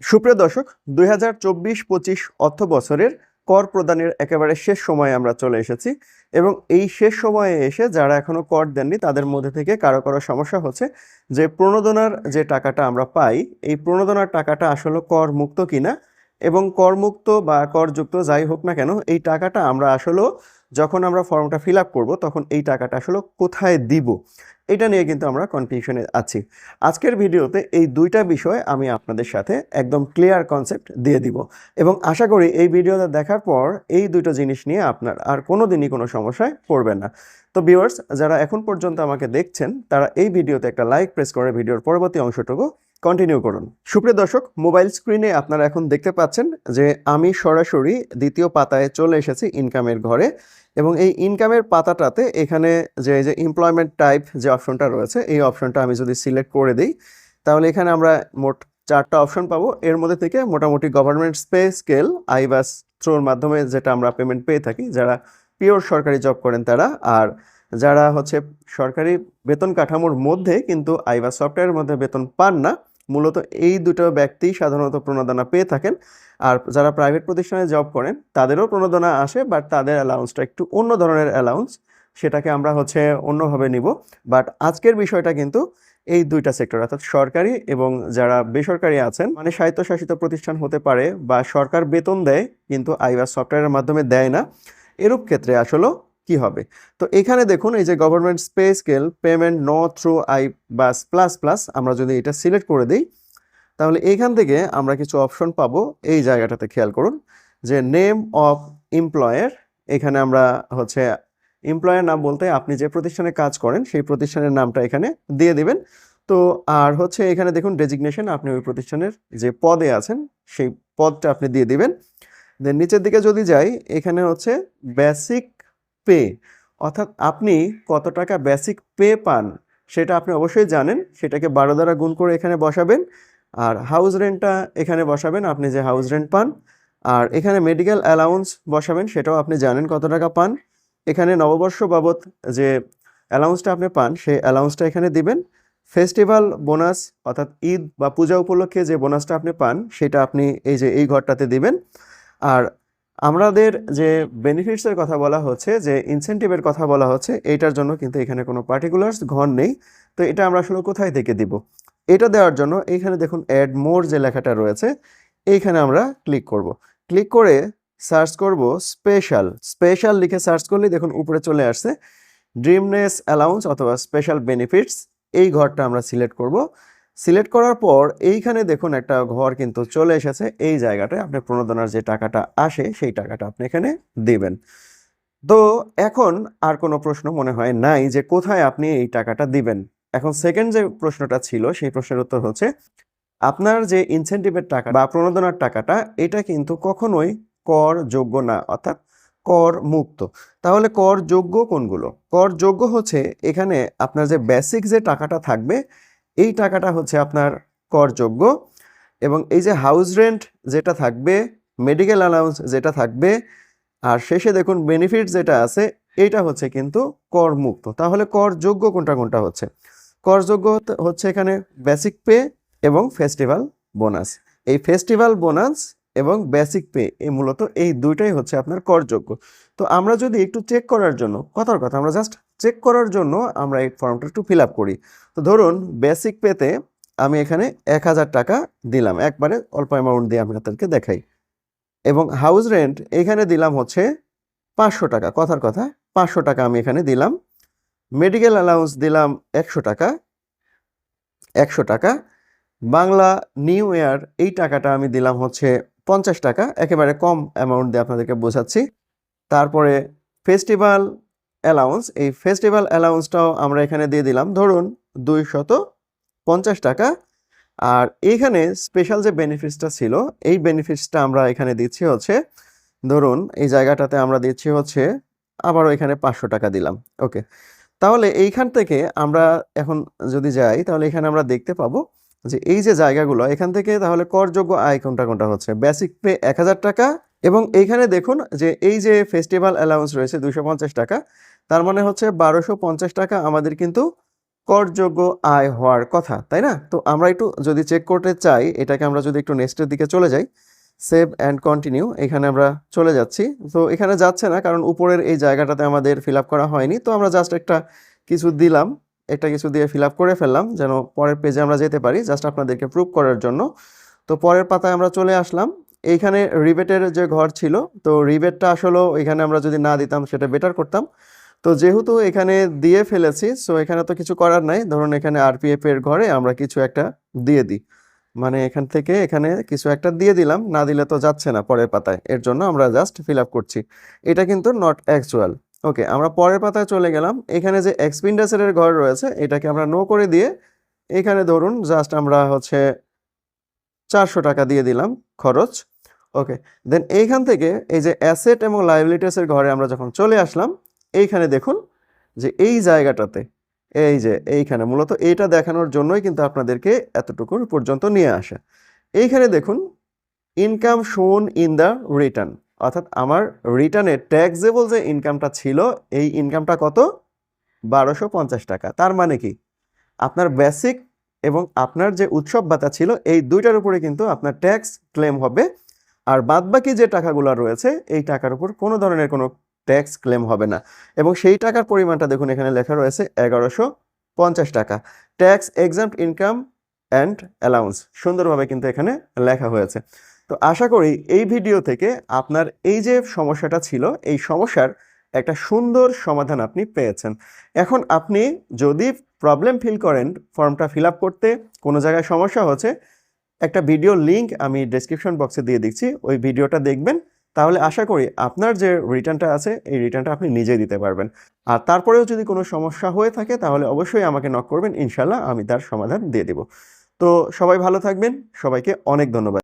সুপ্রিয় দর্শক, দুই হাজার চব্বিশ পঁচিশ অর্থ বছরের কর প্রদানের একেবারে শেষ সময়ে আমরা চলে এসেছি এবং এই শেষ সময়ে এসে যারা এখনও কর দেননি, তাদের মধ্যে থেকে কারও কারও সমস্যা হচ্ছে যে প্রণোদনার যে টাকাটা আমরা পাই, এই প্রণোদনার টাকাটা আসলে কর মুক্ত কিনা এবং করমুক্ত বা করযুক্ত যাই হোক না কেন, এই টাকাটা আমরা আসলেও যখন আমরা ফর্মটা ফিল আপ করব, তখন এই টাকাটা আসলে কোথায় দিব? এটা নিয়ে কিন্তু আমরা কনফিউশনে আছি। আজকের ভিডিওতে এই দুইটা বিষয় আমি আপনাদের সাথে একদম ক্লিয়ার কনসেপ্ট দিয়ে দিব। এবং আশা করি এই ভিডিওটা দেখার পর এই দুটো জিনিস নিয়ে আপনার আর কোনো দিনই কোনো সমস্যায় পড়বেন না। তো ভিউয়ার্স যারা এখন পর্যন্ত আমাকে দেখছেন, তারা এই ভিডিওতে একটা লাইক প্রেস করে ভিডিওর পরবর্তী অংশটুকু কন্টিনিউ করুন। সুপ্রিয় দর্শক মোবাইল স্ক্রিনে আপনারা এখন দেখতে পাচ্ছেন যে আমি সরাসরি দ্বিতীয় পাতায় চলে এসেছি ইনকামের ঘরে এবং এই ইনকামের পাতাটাতে এখানে যে যে এমপ্লয়মেন্ট টাইপ যে অপশনটা রয়েছে, এই অপশনটা আমি যদি সিলেক্ট করে দিই, তাহলে এখানে আমরা মোট চারটা অপশন পাবো। এর মধ্যে থেকে মোটামুটি গভর্নমেন্ট স্পে স্কেল আইবাস থ্রোর মাধ্যমে যেটা আমরা পেমেন্ট পেয়ে থাকি, যারা পিওর সরকারি জব করেন তারা, আর যারা হচ্ছে সরকারি বেতন কাঠামোর মধ্যে কিন্তু আইবাস সফটওয়্যারের মধ্যে বেতন পান না মূলত এই দুটো ব্যক্তি সাধারণত প্রণোদনা পেয়ে থাকেন। আর যারা প্রাইভেট প্রতিষ্ঠানে জব করেন, তাদেরও প্রণোদনা আসে বাট তাদের অ্যালাউন্সটা একটু অন্য ধরনের অ্যালাউন্স সেটাকে আমরা হচ্ছে অন্যভাবে নিব। বাট আজকের বিষয়টা কিন্তু এই দুইটা সেক্টর অর্থাৎ সরকারি এবং যারা বেসরকারি আছেন মানে স্বায়ত্তশাসিত প্রতিষ্ঠান হতে পারে বা সরকার বেতন দেয়, কিন্তু আইবাস সফটওয়্যারের মাধ্যমে দেয় না। এরূপ ক্ষেত্রে আসলেও কি হবে? তো এখানে দেখুন, এই যে government pay scale payment no through iBAS plus plus আমরা যদি এটা সিলেক্ট করে দিই, তাহলে এইখান থেকে আমরা কিছু অপশন পাবো। এই জায়গাটাতে খেয়াল করুন যে নেম অফ এমপ্লয়ার এখানে আমরা হচ্ছে এমপ্লয়ার নাম বলতে আপনি যে প্রতিষ্ঠানে কাজ করেন, সেই প্রতিষ্ঠানের নামটা এখানে দিয়ে দিবেন। তো আর হচ্ছে এখানে দেখুন ডেজিগনেশন আপনি ওই প্রতিষ্ঠানের যে পদে আছেন, সেই পদটা আপনি দিয়ে দিবেন। দেন নিচের দিকে যদি যাই, এখানে হচ্ছে বেসিক পে, অর্থাৎ আপনি কত টাকা বেসিক পে পান, সেটা আপনি অবশ্যই জানেন, সেটাকে বারো দ্বারা গুণ করে এখানে বসাবেন, আর হাউস রেন্টটা এখানে বসাবেন, আপনি যে হাউস রেন্ট পান, আর এখানে মেডিকেল অ্যালাউন্স বসাবেন, সেটাও আপনি জানেন কত টাকা পান, এখানে নববর্ষ বাবদ যে অ্যালাউন্সটা আপনি পান, সেই অ্যালাউন্সটা এখানে দিবেন ফেস্টিভ্যাল বোনাস অর্থাৎ ঈদ বা পূজা উপলক্ষে যে বোনাসটা আপনি পান, সেটা আপনি এই যে এই ঘরটাতে দিবেন, আর আমাদের যে বেনিফিটসের কথা বলা হচ্ছে, যে ইনসেন্টিভের কথা বলা হচ্ছে, এইটার জন্য কিন্তু এখানে কোনো পার্টিকুলার্স ঘর নেই। তো এটা আমরা আসলে কোথায় থেকে দিব? এটা দেওয়ার জন্য এইখানে দেখুন অ্যাড মোর যে লেখাটা রয়েছে, এইখানে আমরা ক্লিক করব। ক্লিক করে সার্চ করব স্পেশাল স্পেশাল লিখে সার্চ করলে দেখুন উপরে চলে আসছে ড্রিমনেস অ্যালাউন্স অথবা স্পেশাল বেনিফিটস এই ঘরটা আমরা সিলেক্ট করব। সিলেক্ট করার পর এইখানে দেখুন একটা ঘর কিন্তু চলে এসেছে। এই জায়গাটায় আপনি প্রণোদনার যে টাকাটা আসে, সেই টাকাটা আপনি এখানে দিবেন। তো এখন আর কোনো প্রশ্ন মনে হয় নাই যে কোথায় আপনি এই টাকাটা দিবেন। এখন সেকেন্ড যে প্রশ্নটা ছিল, সেই প্রশ্নের উত্তর হচ্ছে, আপনার যে ইনসেন্টিভের টাকা বা প্রণোদনার টাকাটা, এটা কিন্তু কখনোই কর যোগ্য না, অর্থাৎ কর মুক্ত তাহলে কর যোগ্য কোনগুলো? কর যোগ্য হচ্ছে এখানে আপনার যে বেসিক যে টাকাটা থাকবে এই টাকাটা হচ্ছে আপনার করযোগ্য এবং এই যে হাউস রেন্ট যেটা থাকবে মেডিকেল অ্যালাউন্স যেটা থাকবে, আর শেষে দেখুন বেনিফিট যেটা আছে, এটা হচ্ছে কিন্তু করমুক্ত। তাহলে করযোগ্য কোনটা কোনটা হচ্ছে? করযোগ্য হচ্ছে এখানে বেসিক পে এবং ফেস্টিভ্যাল বোনাস এই ফেস্টিভ্যাল বোনাস এবং বেসিক পে এই মূলত এই দুইটাই হচ্ছে আপনার করযোগ্য। তো আমরা যদি একটু চেক করার জন্য, কথার কথা, আমরা জাস্ট চেক করার জন্য আমরা এই ফর্মটা একটু ফিল করি। তো ধরুন বেসিক পেতে আমি এখানে এক হাজার টাকা দিলাম, একবারে অল্প অ্যামাউন্ট দিয়ে আমি আপনাদেরকে দেখাই। এবং হাউস রেন্ট এখানে দিলাম হচ্ছে পাঁচশো টাকা, কথার কথা, পাঁচশো টাকা আমি এখানে দিলাম। মেডিকেল অ্যালাউন্স দিলাম একশো টাকা একশো টাকা। বাংলা নিউ ইয়ার এই টাকাটা আমি দিলাম হচ্ছে পঞ্চাশ টাকা, একেবারে কম অ্যামাউন্ট দিয়ে আপনাদেরকে বোঝাচ্ছি। তারপরে ফেস্টিভ্যাল অ্যালাউন্স এই ফেস্টিভ্যাল অ্যালাউন্সটাও আমরা এখানে দিয়ে দিলাম। ধরুন দুইশত পঞ্চাশ টাকা। আর এইখানে স্পেশাল যে বেনিফিটসটা ছিল, এই বেনিফিটসটা আমরা এখানে দিচ্ছি হচ্ছে, ধরুন এই জায়গাটাতে আমরা দিচ্ছি হচ্ছে, আবারও এখানে পাঁচশো টাকা দিলাম। ওকে তাহলে এইখান থেকে আমরা এখন যদি যাই, তাহলে এখানে আমরা দেখতে পাবো যে এই যে জায়গাগুলো, এখান থেকে তাহলে করযোগ্য আয় কোনটা কোনটা হচ্ছে? বেসিক পে এক হাজার টাকা এবং এইখানে দেখুন যে এই যে ফেস্টিভ্যাল অ্যালাউন্স রয়েছে দুশো টাকা, তার মানে হচ্ছে বারোশো টাকা আমাদের কিন্তু করযোগ্য আয় হওয়ার কথা, তাই না? তো আমরা একটু যদি চেক করতে চাই, এটাকে আমরা যদি একটু নেক্সটের দিকে চলে যাই সেভ অ্যান্ড কন্টিনিউ এখানে আমরা চলে যাচ্ছি। তো এখানে যাচ্ছে না, কারণ উপরের এই জায়গাটাতে আমাদের ফিল করা হয়নি, তো আমরা জাস্ট একটা কিছু দিলাম। একটা কিছু দিয়ে ফিল করে ফেললাম, যেন পরের পেজে আমরা যেতে পারি জাস্ট আপনাদেরকে প্রুভ করার জন্য। তো পরের পাতায় আমরা চলে আসলাম। এইখানে রিবেটের যে ঘর ছিল, তো রিবেটটা আসলেও এখানে আমরা যদি না দিতাম, সেটা বেটার করতাম। তো যেহেতু এখানে দিয়ে ফেলেছি সো এখানে তো কিছু করার নাই। ধরুন এখানে আরপিএফ এর ঘরে আমরা কিছু একটা দিয়ে দিই। মানে এখান থেকে এখানে কিছু একটা দিয়ে দিলাম, না দিলে তো যাচ্ছে না পরের পাতায়। এর জন্য আমরা জাস্ট ফিল করছি। এটা কিন্তু নট অ্যাকচুয়াল ওকে, আমরা পরের পাতায় চলে গেলাম। এখানে যে এক্সপেন্ডিচারের ঘর রয়েছে, এটাকে আমরা নো করে দিয়ে এখানে ধরুন জাস্ট আমরা হচ্ছে চারশো টাকা দিয়ে দিলাম খরচ। ওকে দেন এইখান থেকে এই যে অ্যাসেট এবং লাইবিলিটিসের ঘরে আমরা যখন চলে আসলাম, এইখানে দেখুন যে এই জায়গাটাতে, এই যে এইখানে মূলত এইটা দেখানোর জন্যই কিন্তু আপনাদেরকে এতটুকু পর্যন্ত নিয়ে আসা। এইখানে দেখুন ইনকাম শোন ইন দ্য রিটার্ন অর্থাৎ আমার রিটার্নে ট্যাক্সেবল যে ইনকামটা ছিল, এই ইনকামটা কত? বারোশো পঞ্চাশ টাকা। তার মানে কি? আপনার বেসিক এবং আপনার যে উৎসব ভাতা ছিল, এই দুইটার উপরে কিন্তু আপনার ট্যাক্স ক্লেম হবে। আর বাদবাকি যে টাকাগুলো রয়েছে, এই টাকার উপর কোনো ধরনের কোনো ট্যাক্স ক্লেম হবে না। এবং সেই টাকার পরিমাণটা দেখুন, এখানে লেখা রয়েছে এগারোশো পঞ্চাশ টাকা। Tax exempt income and allowance সুন্দরভাবে কিন্তু এখানে লেখা হয়েছে। তো আশা করি এই ভিডিও থেকে আপনার এই যে সমস্যাটা ছিল, এই সমস্যার একটা সুন্দর সমাধান আপনি পেয়েছেন। এখন আপনি যদি প্রবলেম ফিল করেন, ফর্মটা ফিল আপ করতে কোনো জায়গায় সমস্যা হচ্ছে, একটা ভিডিও লিংক আমি ডেসক্রিপশন বক্সে দিয়ে দিচ্ছি, ওই ভিডিওটা দেখবেন। তাহলে আশা করি আপনার যে রিটার্নটা আছে, এই রিটার্নটা আপনি নিজেই দিতে পারবেন। আর তারপরেও যদি কোনো সমস্যা হয়ে থাকে, তাহলে অবশ্যই আমাকে নক করবেন ইনশাল্লাহ আমি তার সমাধান দিয়ে দেব। তো সবাই ভালো থাকবেন, সবাইকে অনেক ধন্যবাদ।